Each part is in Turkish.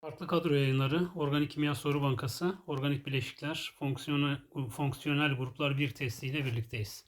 Farklı kadro yayınları, Organik Kimya Soru Bankası, Organik Bileşikler, Fonksiyonel, fonksiyonel Gruplar 1 testiyle birlikteyiz.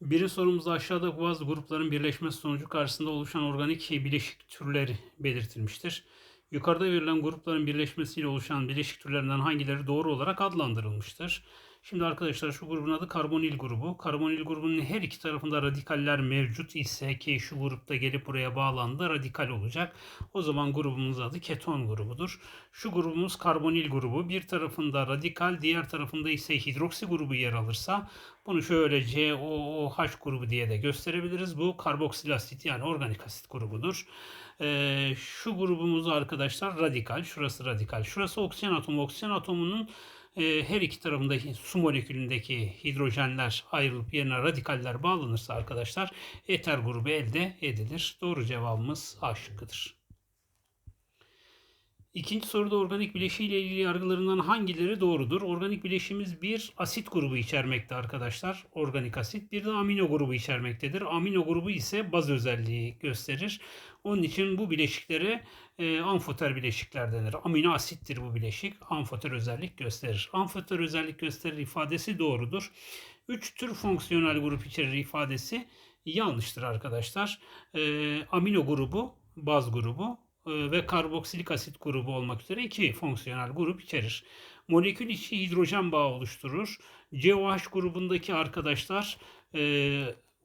Birinci sorumuzda aşağıda bazı grupların birleşmesi sonucu karşısında oluşan organik bileşik türleri belirtilmiştir. Yukarıda verilen grupların birleşmesiyle oluşan bileşik türlerinden hangileri doğru olarak adlandırılmıştır? Şimdi arkadaşlar şu grubun adı karbonil grubu. Karbonil grubunun her iki tarafında radikaller mevcut ise ki şu grupta gelip buraya bağlandı radikal olacak. O zaman grubumuz adı keton grubudur. Şu grubumuz karbonil grubu. Bir tarafında radikal, diğer tarafında ise hidroksi grubu yer alırsa bunu şöyle COOH grubu diye de gösterebiliriz. Bu karboksil asit yani organik asit grubudur. Ee, şu grubumuz arkadaşlar radikal. Şurası radikal. Şurası oksijen atomu. Oksijen atomunun her iki tarafında su molekülündeki hidrojenler ayrılıp yerine radikaller bağlanırsa arkadaşlar eter grubu elde edilir. Doğru cevabımız A şıkkıdır. İkinci soruda organik bileşiği ile ilgili yargılarından hangileri doğrudur? Organik bileşiğimiz bir asit grubu içermekte arkadaşlar. Organik asit. Bir de amino grubu içermektedir. Amino grubu ise baz özelliği gösterir. Onun için bu bileşiklere e, amfoter bileşikler denir. Amino asittir bu bileşik. Amfoter özellik gösterir. Amfoter özellik gösterir ifadesi doğrudur. Üç tür fonksiyonel grup içerir ifadesi yanlıştır arkadaşlar. E, amino grubu, baz grubu, ve karboksilik asit grubu olmak üzere iki fonksiyonel grup içerir. Molekül içi hidrojen bağı oluşturur. COH grubundaki arkadaşlar e,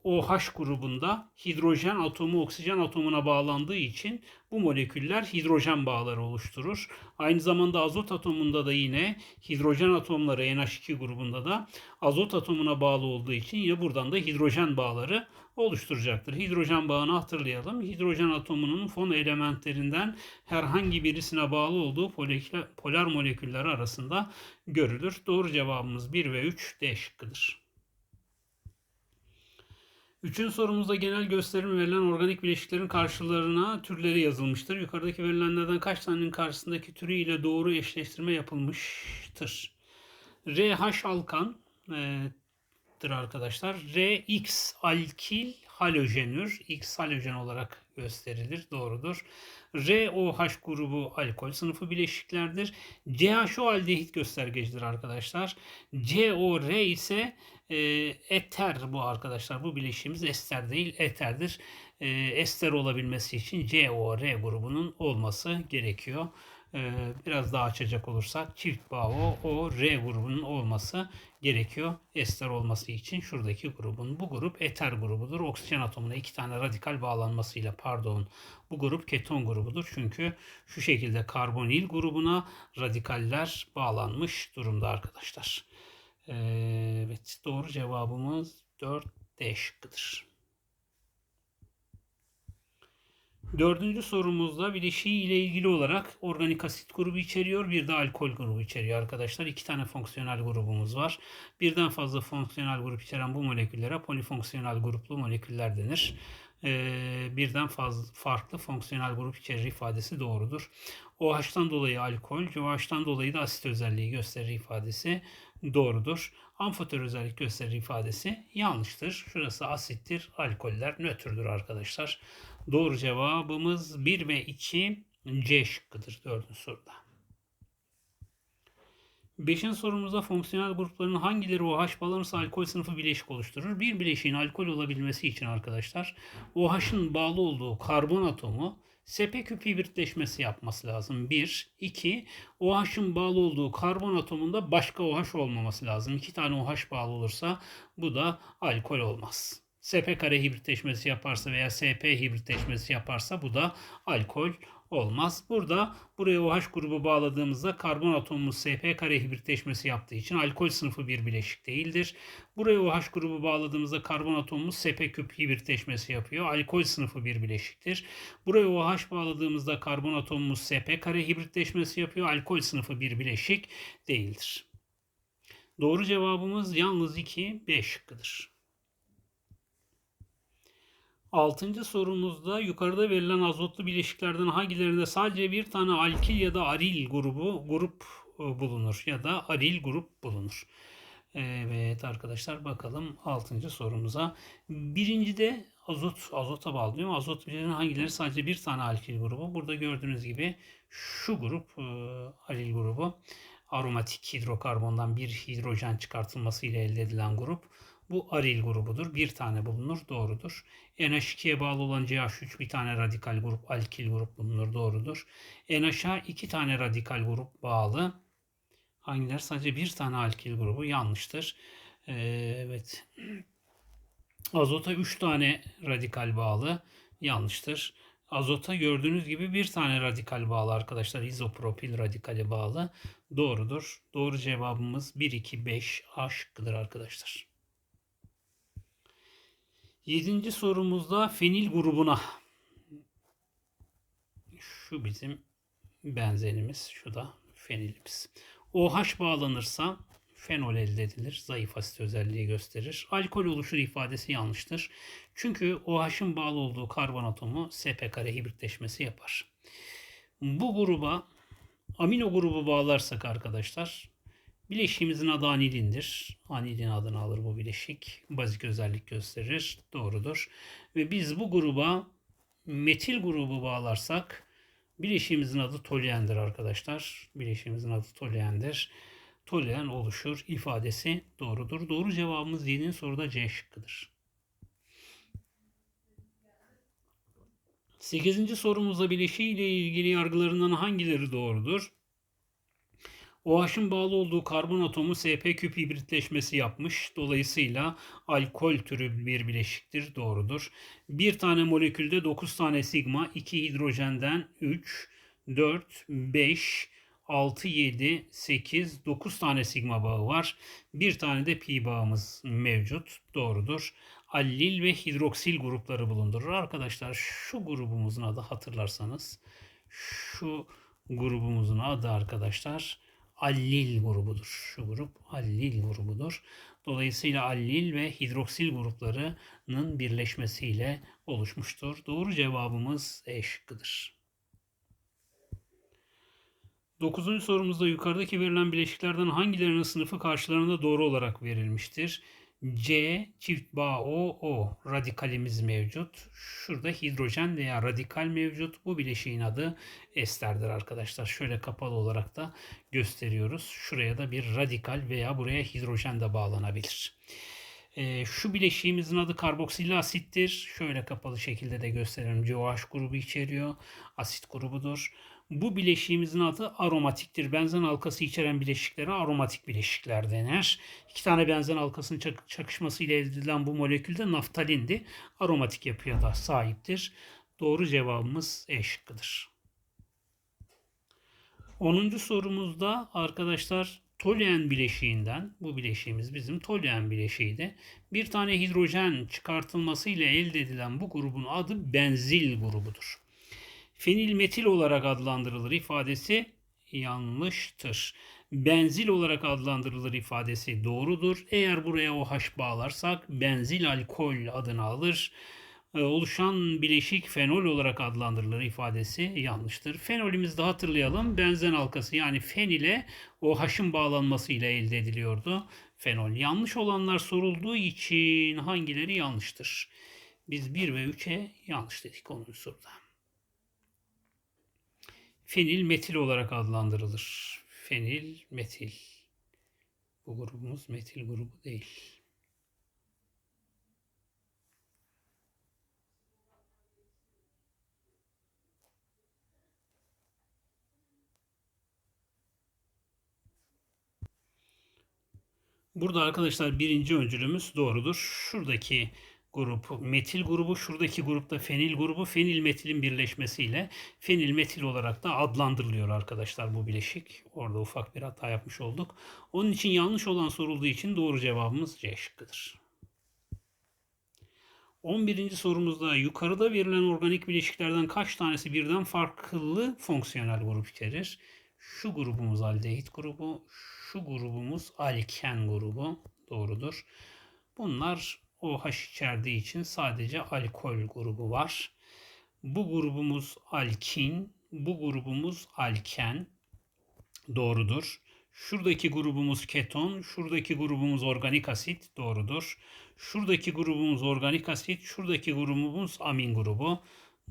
OH grubunda hidrojen atomu oksijen atomuna bağlandığı için bu moleküller hidrojen bağları oluşturur. Aynı zamanda azot atomunda da yine hidrojen atomları NH2 grubunda da azot atomuna bağlı olduğu için yine buradan da hidrojen bağları oluşturacaktır. Hidrojen bağını hatırlayalım. Hidrojen atomunun fon elementlerinden herhangi birisine bağlı olduğu polar moleküller arasında görülür. Doğru cevabımız 1 ve 3 D şıkkıdır. Üçüncü sorumuzda genel gösterim verilen organik bileşiklerin karşılarına türleri yazılmıştır. Yukarıdaki verilenlerden kaç tanenin karşısındaki türü ile doğru eşleştirme yapılmıştır? RH alkan e, arkadaşlar. RX alkil halojenür. X halojen olarak gösterilir. Doğrudur. ROH grubu alkol sınıfı bileşiklerdir. CHO aldehit göstergecidir arkadaşlar. COR ise e, eter bu arkadaşlar. Bu bileşiğimiz ester değil eterdir. E, ester olabilmesi için COR grubunun olması gerekiyor. E, biraz daha açacak olursak çift bağ o, o R grubunun olması gerekiyor. Ester olması için şuradaki grubun. Bu grup eter grubudur. Oksijen atomuna iki tane radikal bağlanmasıyla pardon bu grup keton grubudur. Çünkü şu şekilde karbonil grubuna radikaller bağlanmış durumda arkadaşlar. Evet doğru cevabımız 4 D şıkkıdır. Dördüncü sorumuzda bileşiği ile ilgili olarak organik asit grubu içeriyor. Bir de alkol grubu içeriyor arkadaşlar. İki tane fonksiyonel grubumuz var. Birden fazla fonksiyonel grup içeren bu moleküllere polifonksiyonel gruplu moleküller denir. Ee, birden fazla farklı fonksiyonel grup içerir ifadesi doğrudur. OH'tan dolayı alkol, OH'tan dolayı da asit özelliği gösterir ifadesi doğrudur. Amfotör özellik gösterir ifadesi yanlıştır. Şurası asittir, alkoller nötrdür arkadaşlar. Doğru cevabımız 1 ve 2 C şıkkıdır dördüncü soruda. Beşinci sorumuzda fonksiyonel grupların hangileri OH bağlanırsa alkol sınıfı bileşik oluşturur? Bir bileşiğin alkol olabilmesi için arkadaşlar OH'ın bağlı olduğu karbon atomu SP küp hibritleşmesi yapması lazım. 1. 2. OH'ın bağlı olduğu karbon atomunda başka OH olmaması lazım. 2 tane OH bağlı olursa bu da alkol olmaz. SP kare hibritleşmesi yaparsa veya SP hibritleşmesi yaparsa bu da alkol olmaz. Burada buraya OH grubu bağladığımızda karbon atomumuz SP kare hibritleşmesi yaptığı için alkol sınıfı bir bileşik değildir. Buraya OH grubu bağladığımızda karbon atomumuz SP küp hibritleşmesi yapıyor. Alkol sınıfı bir bileşiktir. Buraya OH bağladığımızda karbon atomumuz SP kare hibritleşmesi yapıyor. Alkol sınıfı bir bileşik değildir. Doğru cevabımız yalnız 2, B şıkkıdır. Altıncı sorumuzda yukarıda verilen azotlu bileşiklerden hangilerinde sadece bir tane alkil ya da aril grubu grup e, bulunur ya da aril grup bulunur. Evet arkadaşlar bakalım 6. sorumuza. Birincide azot, azota bağlıyor. Azot bileşiklerinin hangileri sadece bir tane alkil grubu. Burada gördüğünüz gibi şu grup e, grubu aromatik hidrokarbondan bir hidrojen çıkartılması ile elde edilen grup. Bu aril grubudur. Bir tane bulunur. Doğrudur. NH2'ye bağlı olan CH3 bir tane radikal grup, alkil grup bulunur. Doğrudur. NH'a iki tane radikal grup bağlı. Hangiler? Sadece bir tane alkil grubu. Yanlıştır. Ee, evet. Azota 3 tane radikal bağlı. Yanlıştır. Azota gördüğünüz gibi bir tane radikal bağlı arkadaşlar. İzopropil radikale bağlı. Doğrudur. Doğru cevabımız 1, 2, 5 A arkadaşlar. Yedinci sorumuzda fenil grubuna. Şu bizim benzenimiz. Şu da fenilimiz. OH bağlanırsa fenol elde edilir. Zayıf asit özelliği gösterir. Alkol oluşur ifadesi yanlıştır. Çünkü OH'ın bağlı olduğu karbon atomu sp kare hibritleşmesi yapar. Bu gruba amino grubu bağlarsak arkadaşlar bileşiğimizin adı anilindir. Anilin adını alır bu bileşik. Bazik özellik gösterir. Doğrudur. Ve biz bu gruba metil grubu bağlarsak bileşiğimizin adı toluendir arkadaşlar. Bileşiğimizin adı toluendir toluen oluşur ifadesi doğrudur. Doğru cevabımız 7. soruda C şıkkıdır. 8. sorumuzda bileşiği ile ilgili yargılarından hangileri doğrudur? OH'ın bağlı olduğu karbon atomu sp küp hibritleşmesi yapmış. Dolayısıyla alkol türü bir bileşiktir. Doğrudur. Bir tane molekülde 9 tane sigma, 2 hidrojenden 3, 4, 5, 6, 7, 8, 9 tane sigma bağı var. Bir tane de pi bağımız mevcut. Doğrudur. Allil ve hidroksil grupları bulundurur. Arkadaşlar şu grubumuzun adı hatırlarsanız şu grubumuzun adı arkadaşlar allil grubudur. Şu grup allil grubudur. Dolayısıyla allil ve hidroksil gruplarının birleşmesiyle oluşmuştur. Doğru cevabımız E şıkkıdır. Dokuzuncu sorumuzda yukarıdaki verilen bileşiklerden hangilerinin sınıfı karşılarında doğru olarak verilmiştir? C çift bağ O, O radikalimiz mevcut. Şurada hidrojen veya radikal mevcut. Bu bileşiğin adı esterdir arkadaşlar. Şöyle kapalı olarak da gösteriyoruz. Şuraya da bir radikal veya buraya hidrojen de bağlanabilir. E, şu bileşiğimizin adı karboksil asittir. Şöyle kapalı şekilde de gösterelim. COH grubu içeriyor. Asit grubudur. Bu bileşiğimizin adı aromatiktir. Benzen halkası içeren bileşiklere aromatik bileşikler denir. İki tane benzen halkasının çak çakışması ile elde edilen bu molekül de naftalindi. Aromatik yapıya da sahiptir. Doğru cevabımız E şıkkıdır. 10. sorumuzda arkadaşlar toluen bileşiğinden, bu bileşiğimiz bizim toluen bileşiğiydi. Bir tane hidrojen çıkartılması ile elde edilen bu grubun adı benzil grubudur fenil metil olarak adlandırılır ifadesi yanlıştır. Benzil olarak adlandırılır ifadesi doğrudur. Eğer buraya OH bağlarsak benzil alkol adını alır. Ee, oluşan bileşik fenol olarak adlandırılır ifadesi yanlıştır. Fenolümüzde hatırlayalım benzen halkası yani fen ile OH'ın bağlanması ile elde ediliyordu. Fenol yanlış olanlar sorulduğu için hangileri yanlıştır? Biz 1 ve 3'e yanlış dedik onun soruda fenil metil olarak adlandırılır. Fenil metil. Bu grubumuz metil grubu değil. Burada arkadaşlar birinci öncülümüz doğrudur. Şuradaki grup metil grubu, şuradaki grupta fenil grubu, fenil metilin birleşmesiyle fenil metil olarak da adlandırılıyor arkadaşlar bu bileşik. Orada ufak bir hata yapmış olduk. Onun için yanlış olan sorulduğu için doğru cevabımız C şıkkıdır. 11. sorumuzda yukarıda verilen organik bileşiklerden kaç tanesi birden farklı fonksiyonel grup içerir? Şu grubumuz aldehit grubu, şu grubumuz alken grubu doğrudur. Bunlar OH içerdiği için sadece alkol grubu var. Bu grubumuz alkin, bu grubumuz alken. Doğrudur. Şuradaki grubumuz keton, şuradaki grubumuz organik asit doğrudur. Şuradaki grubumuz organik asit, şuradaki grubumuz amin grubu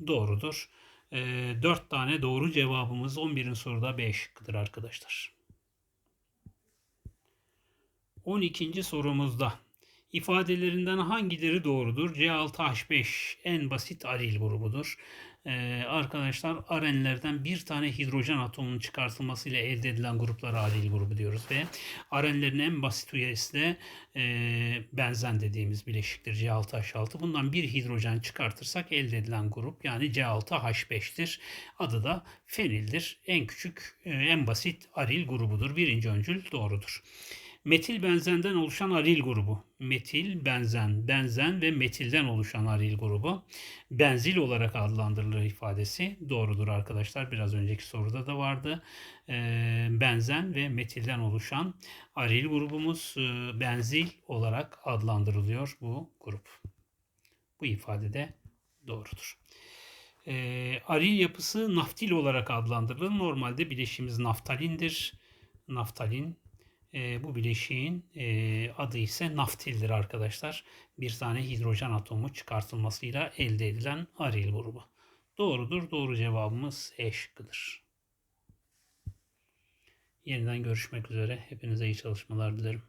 doğrudur. E, 4 tane doğru cevabımız 11. soruda B şıkkıdır arkadaşlar. 12. sorumuzda ifadelerinden hangileri doğrudur? C6H5 en basit aril grubudur. Ee, arkadaşlar arenlerden bir tane hidrojen atomunun çıkartılmasıyla elde edilen gruplara aril grubu diyoruz ve arenlerin en basit üyesi de e, benzen dediğimiz bileşiktir C6H6. Bundan bir hidrojen çıkartırsak elde edilen grup yani C6H5'tir. Adı da fenildir. En küçük, e, en basit aril grubudur. Birinci öncül doğrudur. Metil benzenden oluşan aril grubu. Metil, benzen, benzen ve metilden oluşan aril grubu. Benzil olarak adlandırılır ifadesi doğrudur arkadaşlar. Biraz önceki soruda da vardı. Ee, benzen ve metilden oluşan aril grubumuz e, benzil olarak adlandırılıyor bu grup. Bu ifade de doğrudur. Ee, aril yapısı naftil olarak adlandırılır. Normalde bileşimiz naftalindir. Naftalin e, bu bileşiğin e, adı ise naftildir arkadaşlar. Bir tane hidrojen atomu çıkartılmasıyla elde edilen aril grubu. Doğrudur. Doğru cevabımız E şıkkıdır. Yeniden görüşmek üzere. Hepinize iyi çalışmalar dilerim.